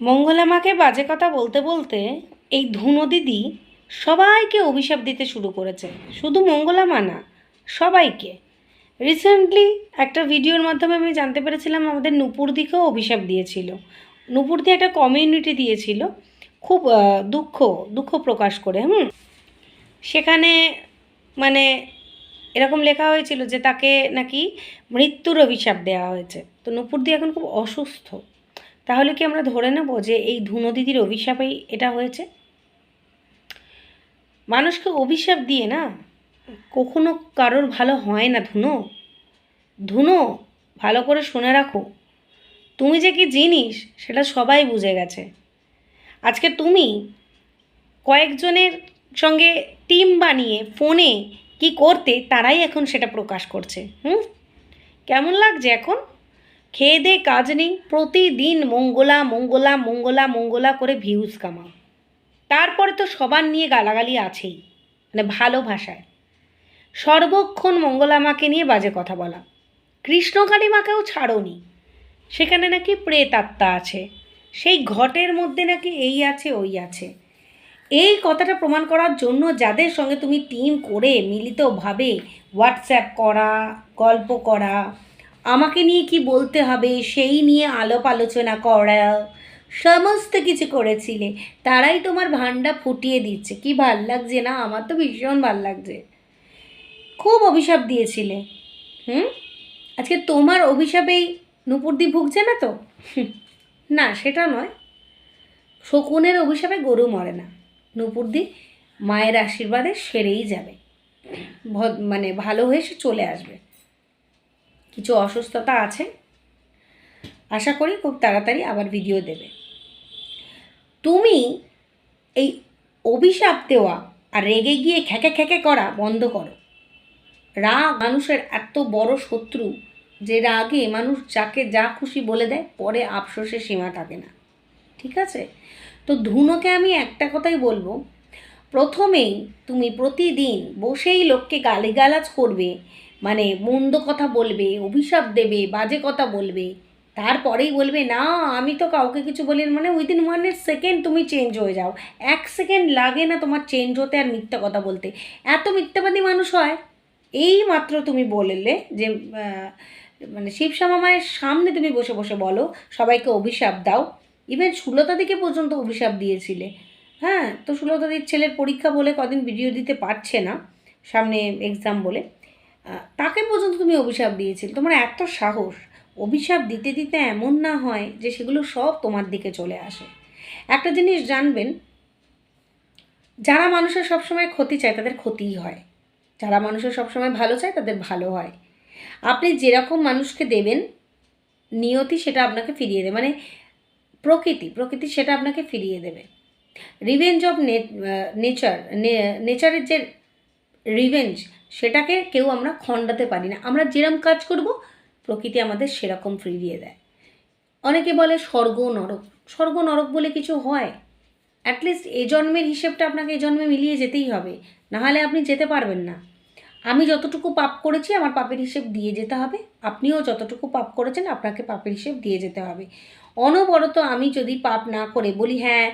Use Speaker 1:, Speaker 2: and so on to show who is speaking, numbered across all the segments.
Speaker 1: মঙ্গলামাকে বাজে কথা বলতে বলতে এই ধুনো দিদি সবাইকে অভিশাপ দিতে শুরু করেছে। শুধু মঙ্গলামা না, সবাইকে। রিসেন্টলি একটা ভিডিওর মাধ্যমে আমি জানতে পেরেছিলাম, আমাদের নুপুর দিকেও অভিশাপ দিয়েছিল। নুপুর দিয়ে একটা কমিউনিটি দিয়েছিল, খুব দুঃখ দুঃখ প্রকাশ করে, হুম? সেখানে মানে এরকম লেখা হয়েছিল যে তাকে নাকি মৃত্যুর অভিশাপ দেওয়া হয়েছে। তো নুপুর দি এখন খুব অসুস্থ। তাহলে কি আমরা ধরে নেব যে এই ধুনো দিদির অভিশাপেই এটা হয়েছে? মানুষকে অভিশাপ দিয়ে না, কখনো কারোর ভালো হয় না ধুনো। ধুনো, ভালো করে শুনে রাখো। তুমি যে কি জিনিস, সেটা সবাই বুঝে গেছে। আজকে তুমি কয়েকজনের সঙ্গে টিম বানিয়ে, ফোনে কি করতে, তারাই এখন সেটা প্রকাশ করছে। হুম? কেমন লাগছে এখন? খেয়ে দে কাজ নেই, প্রতিদিন মঙ্গলা মঙ্গলা মঙ্গলা মঙ্গলা করে ভিউজ কামাও তারপরে তো সবার নিয়ে গালাগালি আছেই মানে ভালো ভাষায়। সর্বক্ষণ মঙ্গলা মাকে নিয়ে বাজে কথা বলা। কৃষ্ণকালী মাকেও ছাড়োনি। সেখানে নাকি প্রেতাত্মা আছে। সেই ঘটের মধ্যে নাকি এই আছে, ওই আছে। এই কথাটা প্রমাণ করার জন্য যাদের সঙ্গে তুমি টিম করে, মিলিতভাবে হোয়াটসঅ্যাপ করা, গল্প করা আমাকে নিয়ে কি বলতে হবে? সেই নিয়ে আলোপ আলোচনা করা। সমস্ত কিছু করেছিলে। তারাই তোমার ভান্ডা ফুটিয়ে দিচ্ছে। কি ভালো লাগছে না? আমার তো ভীষণ ভালো লাগছে। খুব অভিশাপ দিয়েছিলে। হুম? আজকে তোমার অভিশাপেই নুপুরদি ভুগছে না তো? না, সেটা নয়। শকুনের অভিশাপে গরু মরে না। নুপুরদি মায়ের আশীর্বাদে সেরেই যাবে। মানে ভালো হয়ে সে চলে আসবে। কিছু অসুস্থতা আছে? আশা করি খুব তাড়াতাড়ি আবার ভিডিও দেবে। তুমি এই অভিশাপ দেওয়া আর রেগে গিয়ে খ্যাকে খ্যাকে করা বন্ধ করো। রাগ মানুষের এত বড় শত্রু যে রাগে মানুষ যাকে যা খুশি বলে দেয়, পরে আফসোসের সীমা থাকে না। ঠিক আছে? তো ধুনোকে আমি একটা কথাই বলব। প্রথমেই তুমি প্রতিদিন বসেই লোককে গালিগালাজ করবে মানে মন্দ কথা বলবে, অভিশাপ দেবে, বাজে কথা বলবে। তারপরেই বলবে, না, আমি তো কাউকে কিছু বলি। মানে উইদিন ওয়ান সেকেন্ড তুমি চেঞ্জ হয়ে যাও। এক সেকেন্ড লাগে না তোমার চেঞ্জ হতে আর মিথ্যা কথা বলতে। এত মিথ্যাবাদী মানুষ হয়। এই মাত্র তুমি বললে যে মানে শিবশ্যামা মায়ের সামনে তুমি বসে বসে বলো, সবাইকে অভিশাপ দাও। ইভেন সুলতা দিকে পর্যন্ত অভিশাপ দিয়েছিলে। হ্যাঁ তো সুলতা দির ছেলের পরীক্ষা বলে কদিন ভিডিও দিতে পারছে না, সামনে এক্সাম বলে। তাকে পর্যন্ত তুমি অভিশাপ দিয়েছিলে। তোমার এত সাহস। অভিশাপ দিতে দিতে এমন না হয় যে সেগুলো সব তোমার দিকে চলে আসে। একটা জিনিস জানবেন, যারা মানুষের সবসময় ক্ষতি চায় তাদের ক্ষতিই হয়। যারা মানুষের সবসময় ভালো চায় তাদের ভালো হয়। আপনি যেরকম মানুষকে দেবেন, নিয়তি সেটা আপনাকে ফিরিয়ে দেবে। মানে প্রকৃতি প্রকৃতি সেটা আপনাকে ফিরিয়ে দেবে। রিভেঞ্জ অফ নেচার নেচারের যে রিভেঞ্জ সেটাকে কেউ আমরা খণ্ডাতে পারি না। আমরা যেরম কাজ করব, প্রকৃতি আমাদের সেরকম ফিরিয়ে দেয় অনেকে বলে স্বর্গ নরক। স্বর্গ নরক বলে কিছু হয়? অ্যাটলিস্ট এ জন্মের হিসেবটা আপনাকে এ জন্মে মিলিয়ে যেতেই হবে। নাহলে আপনি যেতে পারবেন না। আমি যতটুকু পাপ করেছি, আমার পাপের হিসেব দিয়ে যেতে হবে। আপনিও যতটুকু পাপ করেছেন, আপনাকে পাপের হিসেব দিয়ে যেতে হবে। অনবরত আমি যদি পাপ না করে বলি হ্যাঁ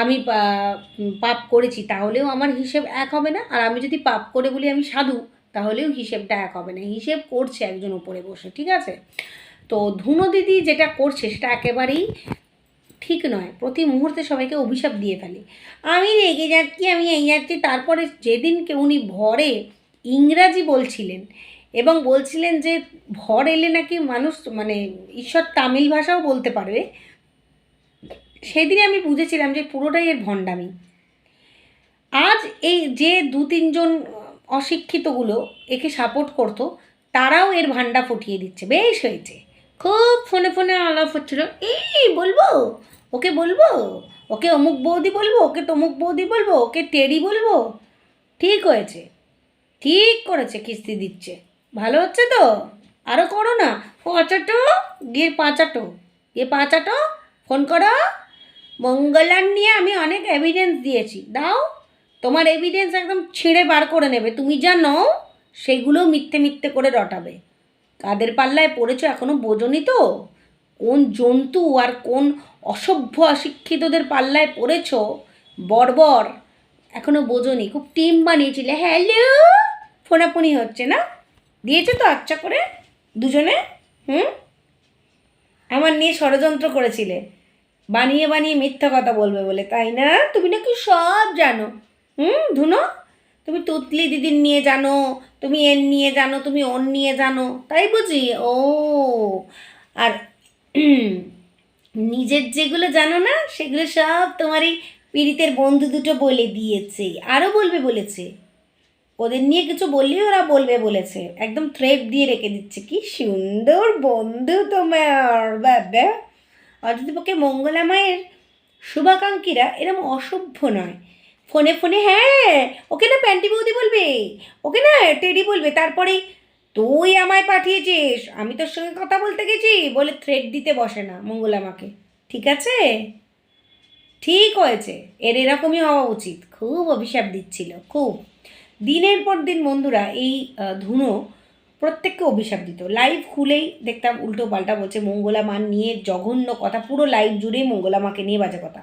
Speaker 1: আমি পাপ করেছি, তাহলেও আমার হিসেব এক হবে না। আর আমি যদি পাপ করে বলি আমি সাধু, তাহলেও হিসেবটা এক হবে না। হিসেব করছে একজন উপরে বসে, ঠিক আছে? তো ধুনো দিদি যেটা করছে সেটা একেবারেই ঠিক নয়। প্রতি মুহূর্তে সবাইকে অভিশাপ দিয়ে ফেলে। আমি রেগে যাচ্ছি, আমি এই যাচ্ছি। তারপরে যেদিনকে উনি ভরে ইংরাজি বলছিলেন এবং বলছিলেন যে ভর এলে নাকি মানুষ মানে ঈশ্বর তামিল ভাষাও বলতে পারবে। সেদিনে আমি বুঝেছিলাম যে পুরোটাই এর ভণ্ডামি। আজ এই যে দু তিনজন অশিক্ষিতগুলো একে সাপোর্ট করতো, তারাও এর ভান্ডা ফুটিয়ে দিচ্ছে। বেশ হয়েছে। খুব ফোনে ফোনে আলাপ হচ্ছিল। এই বলব, ওকে বলব, ওকে অমুক বৌদি বলব, ওকে তমুক বৌদি বলব, ওকে টেরি বলব। ঠিক হয়েছে। ঠিক করেছে, কিস্তি দিচ্ছে। ভালো হচ্ছে তো? আরও করো না। পাঁচাটো গিয়ে পাঁচাটো গিয়ে পাঁচাটো ফোন করো। মঙ্গলার নিয়ে আমি অনেক এভিডেন্স দিয়েছি। দাও, তোমার এভিডেন্স একদম ছিঁড়ে বার করে নেবে। তুমি যা নও, সেগুলো মিথ্যে মিথ্যে করে রটাবে। কাদের পাল্লায় পড়েছো এখনও বোঝনি তো? কোন জন্তু আর কোন অসভ্য অশিক্ষিতদের পাল্লায় পড়েছ? বর্বর এখনও বোঝনি। খুব টিম বানিয়েছিলে। হ্যালো ফোনাফোনি হচ্ছে না? দিয়েছে তো আচ্ছা করে দুজনে, হুম? আমার নিয়ে ষড়যন্ত্র করেছিলে। বানিয়ে বানিয়ে মিথ্যা কথা বলবে বলে, তাই না? তুমি নাকি সব জানো, হুম? ধুনো, তুমি তুতলি দিদির নিয়ে জানো, তুমি এর নিয়ে জানো, তুমি ওর নিয়ে জানো, তাই বুঝি? ও, আর নিজের যেগুলো জানো না, সেগুলো সব তোমার এই পীড়িতের বন্ধু দুটো বলে দিয়েছে আরও বলবে বলেছে। ওদের নিয়ে কিছু বললেই ওরা বলবে বলেছে। একদম থ্রেড দিয়ে রেখে দিচ্ছে। কি সুন্দর বন্ধু তোমার বাবা অযোধ্যপক্ষে মঙ্গলা মায়ের শুভাকাঙ্ক্ষীরা এরম অসভ্য নয়, ফোনে ফোনে হ্যাঁ ওকে না প্যান্টি বৌদি বলবে, ওকে না টেডি বলবে, তারপরে তুই আমায় পাঠিয়েছিস, আমি তোর সঙ্গে কথা বলতে গেছি, বলে থ্রেড দিতে বসে না মঙ্গলামাকে ঠিক আছে? ঠিক হয়েছে। এর এরকমই হওয়া উচিত। খুব অভিশাপ দিচ্ছিল, খুব। দিনের পর দিন বন্ধুরা এই ধুনো প্রত্যেককে অভিশাপ দিত। লাইভ খুলেই দেখতাম উল্টো পাল্টা বলছে মঙ্গলা মা নিয়ে জঘন্য কথা, পুরো লাইভ জুড়েই মঙ্গলা মাকে নিয়ে বাজে কথা।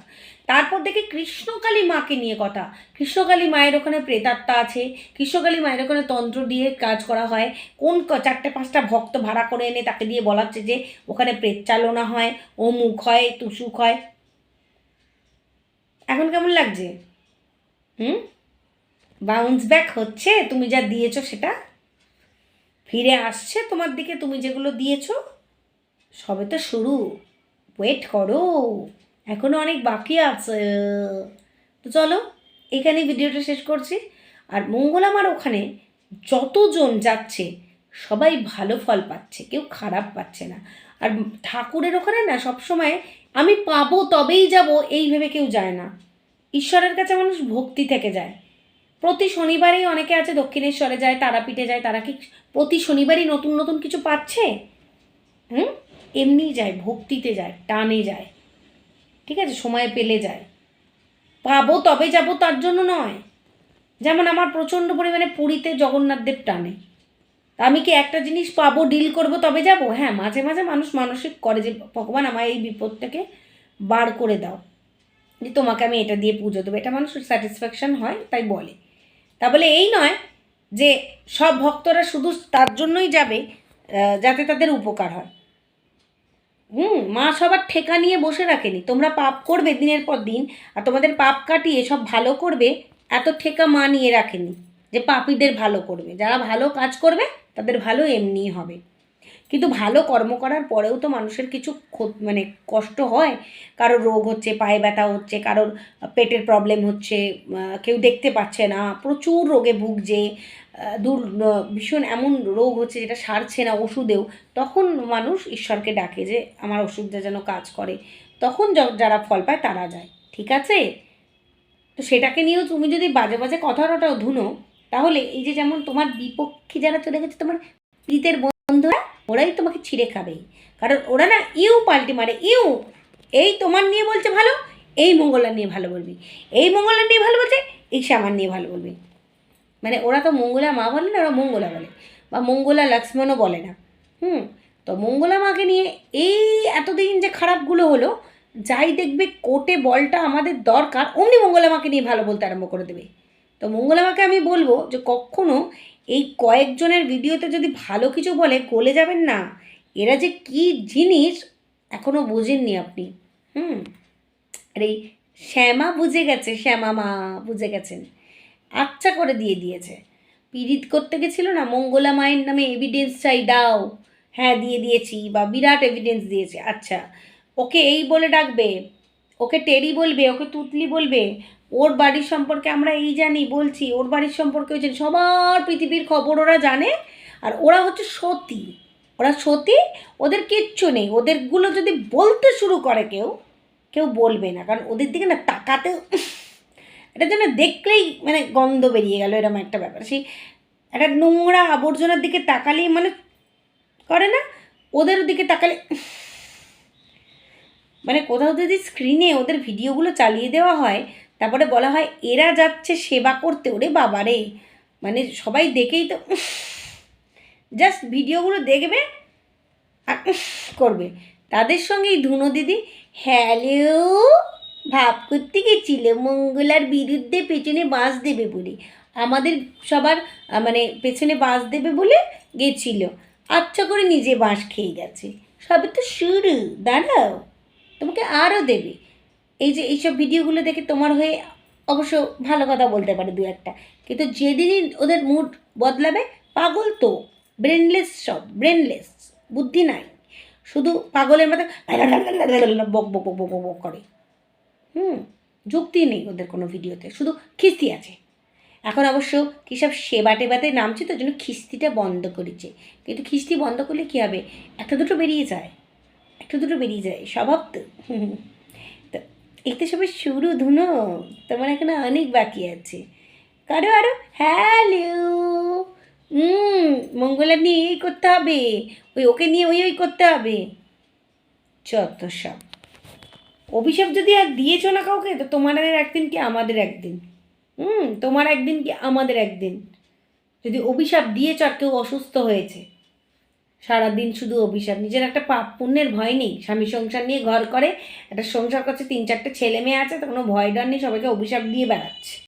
Speaker 1: তারপর দেখি কৃষ্ণকালী মাকে নিয়ে কথা। কৃষ্ণকালী মায়ের ওখানে প্রেতাত্মা আছে, কৃষ্ণকালী মায়ের ওখানে তন্ত্র দিয়ে কাজ করা হয়। কোন চারটে পাঁচটা ভক্ত ভাড়া করে এনে তাকে দিয়ে বলাচ্ছে যে, ওখানে প্রেত চালনা হয়, অমুক হয়, তুসুক হয়। এখন কেমন লাগছে? হুম? বাউন্স ব্যাক হচ্ছে, তুমি যা দিয়েছ সেটা ফিরে আসছে, তোমার দিকে তুমি যেগুলো দিয়েছ, সবে তো শুরু। ওয়েট করো এখনও অনেক বাকি আছে। তো চলো এখানে ভিডিওটা শেষ করছি। আর মঙ্গলামার ওখানে যতজন যাচ্ছে, সবাই ভালো ফল পাচ্ছে, কেউ খারাপ পাচ্ছে না। আর ঠাকুরের ওখানে না, সবসময় আমি পাবো, তবেই যাব, এই ভেবে কেউ যায় না। ঈশ্বরের কাছে মানুষ ভক্তি থেকে যায়। প্রতি শনিবারেই অনেকে আছে দক্ষিণেশ্বরে যায়, তারাপীঠে যায়, তারা কি প্রতি শনিবারই নতুন নতুন কিছু পাচ্ছে? হুম? এমনিই যায়, ভক্তিতে যায়, টানে যায়। ঠিক আছে? সময় পেলে যায়। পাবো, তবে যাব তার জন্য নয়। যেমন আমার প্রচণ্ড পরিমাণে পুরীতে জগন্নাথদেব টানে। আমি কি একটা জিনিস পাবো ডিল করব, তবে যাব? হ্যাঁ মাঝে মাঝে মানুষ মানসিক করে যে, ভগবান আমার এই বিপদ থেকে বার করে দাও। যে তোমাকে আমি এটা দিয়ে পুজো দেবো। এটা মানুষের স্যাটিসফ্যাকশন হয়, তাই বলে। তা বলে এই নয় যে সব ভক্তরা শুধু তার জন্যই যাবে যাতে তাদের উপকার হয়। হুম, মা সবার ঠেকা নিয়ে বসে রাখেনি। তোমরা পাপ করবে দিনের পর দিন, আর তোমাদের পাপ কাটিয়ে সব ভালো করবে, এত ঠেকা মা নিয়ে রাখেনি যে পাপীদের ভালো করবে। যারা ভালো কাজ করবে, তাদের ভালো এমনিই হবে। কিন্তু ভালো কর্ম করার পরেও তো মানুষের কিছু মানে কষ্ট হয়। কারোর রোগ হচ্ছে, পায়ে ব্যথা হচ্ছে, কারোর পেটের প্রবলেম হচ্ছে কেউ দেখতে পাচ্ছে না, প্রচুর রোগে ভুগছে দূর ভীষণ এমন রোগ হচ্ছে যেটা সারছে না ওষুধেও। তখন মানুষ ঈশ্বরকে ডাকে যে, আমার ওষুধটা যেন কাজ করে। তখন যারা ফল পায় তারা যায়। ঠিক আছে? তো সেটাকে নিয়েও তুমি যদি বাজে বাজে কথাটাও ধুনো, তাহলে এই যে যেমন তোমার বিপক্ষে যারা চলে গেছে, তোমার প্রীতের বন্ধুরা ওরাই তোমাকে ছিঁড়ে খাবে। কারণ ওরা না ইউ পাল্টি মারে, ইউ! এই তোমার নিয়ে বলছে ভালো, এই মঙ্গলা নিয়ে ভালো বলবি। এই মঙ্গলা নিয়ে ভালো বলছে এই শ্যামার নিয়ে ভালো বলবি। মানে ওরা তো মঙ্গলা মা বলে না, ওরা মঙ্গলা বলে। বা মঙ্গলা লক্ষ্মণও বলে না। হুম, তো মঙ্গলা মাকে নিয়ে এই এতদিন যে খারাপগুলো হলো, যাই দেখবে কোর্টে বলটা আমাদের দরকার, অমনি মঙ্গলা মাকে নিয়ে ভালো বলতে আরম্ভ করে দেবে। তো মঙ্গলা মাকে আমি বলব যে কখনো এই কয়েকজনের ভিডিওতে যদি ভালো কিছু বলে গলে যাবেন না। এরা যে কি জিনিস এখনও বোঝেননি আপনি। হুম? আর এই শ্যামা বুঝে গেছে, শ্যামা মা বুঝে গেছেন। আচ্ছা করে দিয়ে দিয়েছে। পিরিত করতে গেছিল না? মঙ্গলা মায়ের নামে এভিডেন্স চাই, দাও। হ্যাঁ দিয়ে দিয়েছি বা বিরাট এভিডেন্স দিয়েছে। আচ্ছা ওকে এই বলে ডাকবে, ওকে টেরি বলবে, ওকে তুতলি বলবে ওর বাড়ির সম্পর্কে আমরা এই জানি, বলছি, ওর বাড়ির সম্পর্কে ওই জানি, সবার পৃথিবীর খবর ওরা জানে, আর ওরা হচ্ছে সতী। ওরা সতী, ওদের কিচ্ছু নেই, ওদেরগুলো যদি বলতে শুরু করে কেউ কেউ বলবে না, কারণ ওদের দিকে না তাকাতে এটা যেন দেখলেই মানে গন্ধ বেরিয়ে গেল, এরকম একটা ব্যাপার। সেই একটা নোংরা আবর্জনার দিকে তাকালেই মানে করে না ওদের দিকে তাকালে মানে কোথাও যদি স্ক্রিনে ওদের ভিডিওগুলো চালিয়ে দেওয়া হয় তারপরে বলা হয়, এরা যাচ্ছে সেবা করতে। ওরে বাবারে মানে সবাই দেখেই তো জাস্ট ভিডিওগুলো দেখবে আর করবে। তাদের সঙ্গে এই ধুনো দিদি, হ্যালো ভাব করতে গেছিল মঙ্গলার বিরুদ্ধে পেছনে বাঁশ দেবে বলে? আমাদের সবার মানে পেছনে বাঁশ দেবে বলে গেছিল। আচ্ছা করে নিজে বাঁশ খেয়ে গেছে। সবে তো শুরু, দাঁড়াও। তোমাকে আরও দেবে। এই যে এইসব ভিডিওগুলো দেখে তোমার হয়ে অবশ্য ভালো কথা বলতে পারে দু একটা। কিন্তু যেদিনই ওদের মুড বদলাবে, পাগল তো। ব্রেনলেস সব ব্রেনলেস বুদ্ধি নাই। শুধু পাগলের মতো বক বক বক বক বক করে। হুম, যুক্তি নেই ওদের কোনো ভিডিওতে, শুধু খিস্তি আছে। এখন অবশ্য কী সব সেবা টেবাতে নামছে তো জন্য খিস্তিটা বন্ধ করেছে। কিন্তু খিস্তি বন্ধ করলে কী হবে? একটা দুটো বেরিয়ে যায়। একটা দুটো বেরিয়ে যায়, স্বভাব তো। হুম। তো এতে সবে শুরু ধুনো। তোমার এখানে অনেক বাকি আছে। কারও, আরও? হ্যালো। হুম, মঙ্গলা নিয়ে এই করতে হবে। ওই, ওকে নিয়ে ওই ওই করতে হবে। যত সব। অভিশাপ যদি আর দিয়েছ না কাউকে, তো তোমাদের একদিন কি আমাদের একদিন? হুম, তোমার একদিন কি আমাদের একদিন? যদি অভিশাপ দিয়েছ আর কেউ অসুস্থ হয়েছে। সারাদিন শুধু অভিশাপ। নিজের একটা পাপ পুণ্যের ভয় নেই। স্বামী সংসার নিয়ে ঘর করে, একটা সংসার করছে, তিন চারটে ছেলে মেয়ে আছে, তো কোনো ভয় ডর নেই, সবাইকে অভিশাপ দিয়ে বেড়াচ্ছে।